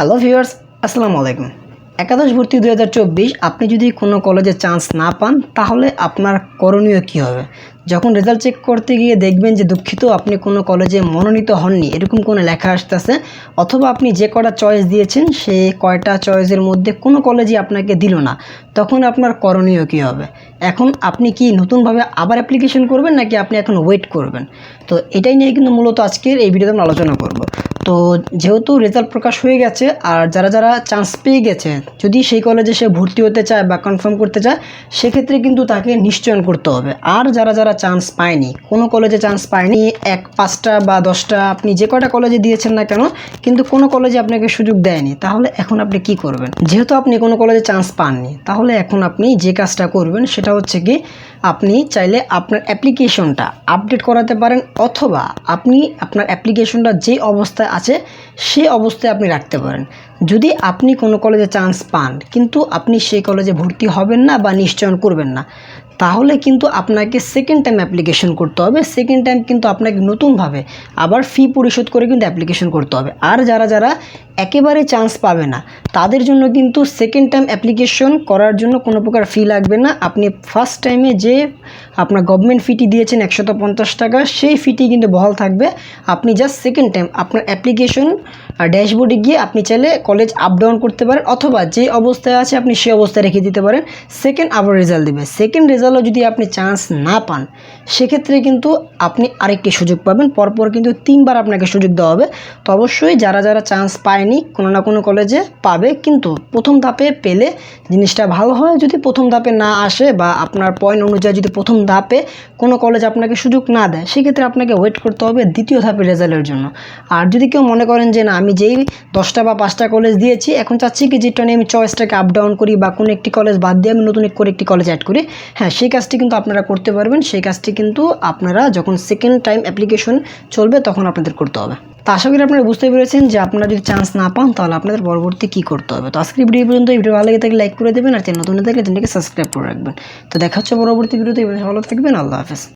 Hello viewers আসসালামু আলাইকুম। একাদশ ভর্তি দু হাজার চব্বিশ, আপনি যদি কোনো কলেজে চান্স না পান, তাহলে আপনার করণীয় কী হবে? যখন রেজাল্ট চেক করতে গিয়ে দেখবেন যে দুঃখিত, আপনি কোনো কলেজে মনোনীত হননি, এরকম কোনো লেখা আসতেছে, অথবা আপনি যে কটা চয়েস দিয়েছেন, সে কয়টা চয়েসের মধ্যে কোনো কলেজই আপনাকে দিল না, তখন আপনার করণীয় কী হবে? এখন আপনি কি নতুনভাবে আবার অ্যাপ্লিকেশন করবেন, নাকি আপনি এখন ওয়েট করবেন? তো এটাই নিয়ে কিন্তু মূলত আজকের এই ভিডিওতে আমরা আলোচনা তো যেহেতু রেজাল্ট প্রকাশ হয়ে গেছে, আর যারা যারা চান্স পেয়ে গেছে, যদি সেই কলেজে সে ভর্তি হতে চায় বা কনফার্ম করতে চায়, সেক্ষেত্রে কিন্তু তাকে নিশ্চয়ন করতে হবে। আর যারা যারা চান্স পায়নি, কোনো কলেজে চান্স পায়নি, এক, পাঁচটা বা দশটা আপনি যে কটা কলেজে দিয়েছেন না কেন, কিন্তু কোনো কলেজে আপনাকে সুযোগ দেয়নি, তাহলে এখন আপনি কি করবেন? যেহেতু আপনি কোনো কলেজে চান্স পাননি, তাহলে এখন আপনি যে কাজটা করবেন, সেটা হচ্ছে কি আপনি চাইলে আপনার অ্যাপ্লিকেশনটা আপডেট করাতে পারেন অথবা আপনি আপনার অ্যাপ্লিকেশনটা যে অবস্থায় আছে সেই অবস্থায় আপনি রাখতে পারেন। যদি আপনি কোনো কলেজে চান্স পান, কিন্তু আপনি সেই কলেজে ভর্তি হবেন না বা নিশ্চয়ন করবেন না, তাহলে কিন্তু আপনাকে সেকেন্ড টাইম অ্যাপ্লিকেশন করতে হবে। সেকেন্ড টাইম কিন্তু আপনাকে নতুনভাবে আবার ফি পরিশোধ করে কিন্তু অ্যাপ্লিকেশন করতে হবে। আর যারা যারা একেবারে চান্স পাবে না, তাদের জন্য কিন্তু সেকেন্ড টাইম অ্যাপ্লিকেশন করার জন্য কোনো প্রকার ফি লাগবে না। আপনি ফার্স্ট টাইমে যে আপনার গভর্নমেন্ট ফিটি দিয়েছেন একশত পঞ্চাশ টাকা, সেই ফিটি কিন্তু বহাল থাকবে। আপনি জাস্ট সেকেন্ড টাইম আপনার অ্যাপ্লিকেশন ড্যাশবোর্ডে গিয়ে আপনি চাইলে কলেজ আপ ডাউন করতে পারেন অথবা যে অবস্থায় আছে আপনি সেই অবস্থায় রেখে দিতে পারেন। সেকেন্ড আবার রেজাল্ট দেবে। সেকেন্ড রেজাল্টও যদি আপনি চান্স না পান, সেক্ষেত্রে কিন্তু আপনি আরেকটি সুযোগ পাবেন। পরপর কিন্তু তিনবার আপনাকে সুযোগ দেওয়া হবে। তো অবশ্যই যারা যারা চান্স পায়নি, কোনো না কোনো কলেজে পাবে। কিন্তু প্রথম ধাপে পেলে জিনিসটা ভালো হয়। যদি প্রথম ধাপে না আসে বা আপনার পয়েন্ট অনুযায়ী যদি প্রথম ধাপে কোনো কলেজ আপনাকে সুযোগ না দেয়, সেক্ষেত্রে আপনাকে ওয়েট করতে হবে দ্বিতীয় ধাপের রেজাল্টের জন্য। আর যদি কেউ মনে করেন যে না, আমি যেই দশটা বা পাঁচটা কলেজ দিয়েছি, এখন চাচ্ছি কি যেটা নিয়ে আমি চয়েসটাকে আপ ডাউন করি বা কোনো একটি কলেজ বাদ দিয়ে আমি নতুন করে একটি কলেজ অ্যাড করি। হ্যাঁ সেই কাজটি কিন্তু আপনারা করতে পারবেন, সেই কাজটি কিন্তু আপনারা যখন সেকেন্ড টাইম অ্যাপ্লিকেশন চলবে তখন আপনাদের করতে হবে। তো আশা করি আপনারা বুঝতে পেরেছেন যে আপনারা যদি চান্স না পান তাহলে আপনাদের পরবর্তী কী করতে হবে। তো আজকের ভিডিও পর্যন্ত, এই ভিডিও ভালো লাগে থাকলে লাইক করে দেবেন আর নতুন থাকলে চ্যানেলকে সাবস্ক্রাইব করে রাখবেন। তো দেখা হচ্ছে পরবর্তী ভিডিওতে ভালো থাকবেন, আল্লাহ হাফেজ।